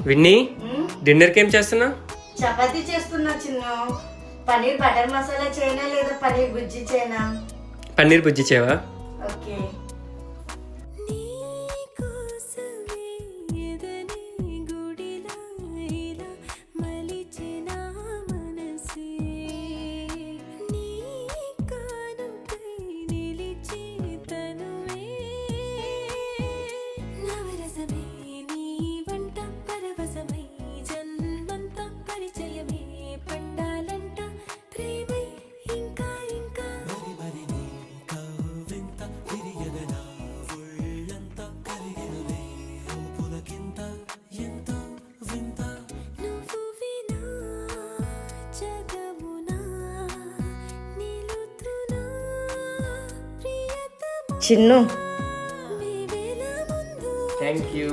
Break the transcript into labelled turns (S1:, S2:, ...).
S1: Winnie డిన్నర్కి ఏం చేస్తున్నా?
S2: చపాతీ చేస్తున్నా చిన్న. పన్నీర్ బటర్ మసాలా చేయనా లేదా పన్నీర్ గుజ్జి చేయనా?
S1: పన్నీర్ బుజ్జి చేవా
S2: ఓకే.
S3: నీకోసమే ఎదనే
S2: చిన్ను.
S1: Thank you